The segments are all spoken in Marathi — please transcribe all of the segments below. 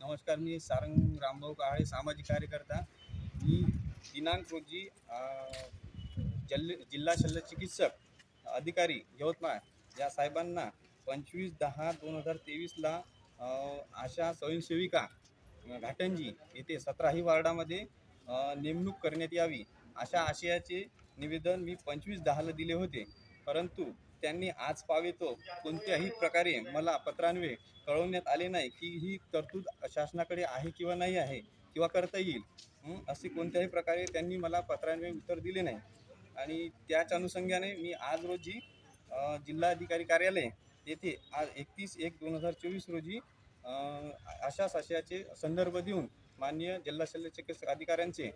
नमस्कार मी सारंग रामभाऊ काळे सामाजिक कार्यकर्ता. मी दिनांक रोजी जल जिल्हा शल्य चिकित्सक अधिकारी यवतमाळ या साहेबांना पंचवीस दहा दोन हजार तेवीसला आशा स्वयंसेविका घाटंजी येथे सतराही वार्डामध्ये नेमणूक करण्यात यावी अशा आशयाचे निवेदन मी पंचवीस दहाला दिले होते. परंतु त्यांनी आज पावेतो कोणत्याही प्रकारे मला पत्रान्वये कळवण्यात आले नाही की ही तरतूद शासनाकडे आहे किंवा नाही आहे किंवा करता येईल. असे कोणत्याही प्रकारे त्यांनी मला पत्रान्वये उत्तर दिले नाही. आणि त्याच अनुषंगाने मी आज रोजी जिल्हाधिकारी कार्यालय येथे आज एकतीस एक दोन हजार चोवीस रोजी अशा आशयाचे संदर्भ देऊन माननीय जिल्हा शल्य चिकित्सक अधिकाऱ्यांचे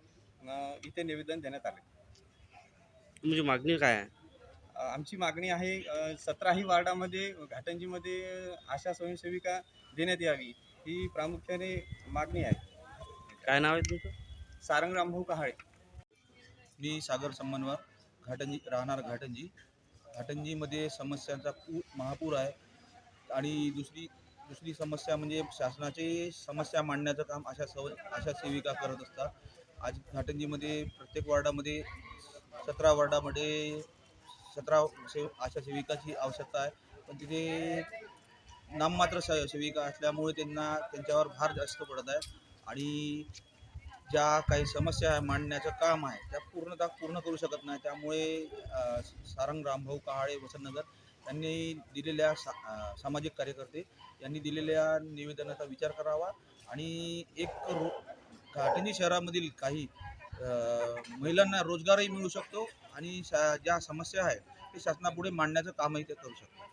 इथे निवेदन देण्यात आले. तुमची मागणी काय आहे? आमची मागणी आहे सतराही वार्डामध्ये घाटंजीमध्ये आशा स्वयंसेविका देण्यात यावी ही प्रामुख्याने मागणी आहे. काय नाव आहे तुमचं? सारंग रामभाऊ कहाळे. मी सागर संमनवर घाटंजी राहणार घाटंजी. घाटंजीमध्ये समस्यांचा पू महापूर आहे. आणि दुसरी दुसरी समस्या म्हणजे शासनाचे समस्या मांडण्याचं काम अशा सव अशा सेविका करत असतात. आज घाटंजीमध्ये प्रत्येक वार्डामध्ये सतरा वार्डामध्ये सतरा सेव अशा सेविकाची आवश्यकता आहे. पण तिथे नाममात्र स सेविका असल्यामुळे त्यांना त्यांच्यावर भार जास्त पडत आहे. आणि ज्या काही समस्या मांडण्याचं काम आहे त्या पूर्णतः पूर्ण करू शकत नाही. त्यामुळे सारंग रामभाऊ कहाळे वसंतनगर यांनी दिलेल्या सा सामाजिक कार्यकर्ते यांनी दिलेल्या निवेदनाचा विचार करावा आणि एक रो घाटंजी शहरामधील काही महिलांना रोजगारही मिळू शकतो आणि शा ज्या समस्या आहेत ते शासनापुढे मांडण्याचं कामही ते करू शकतात.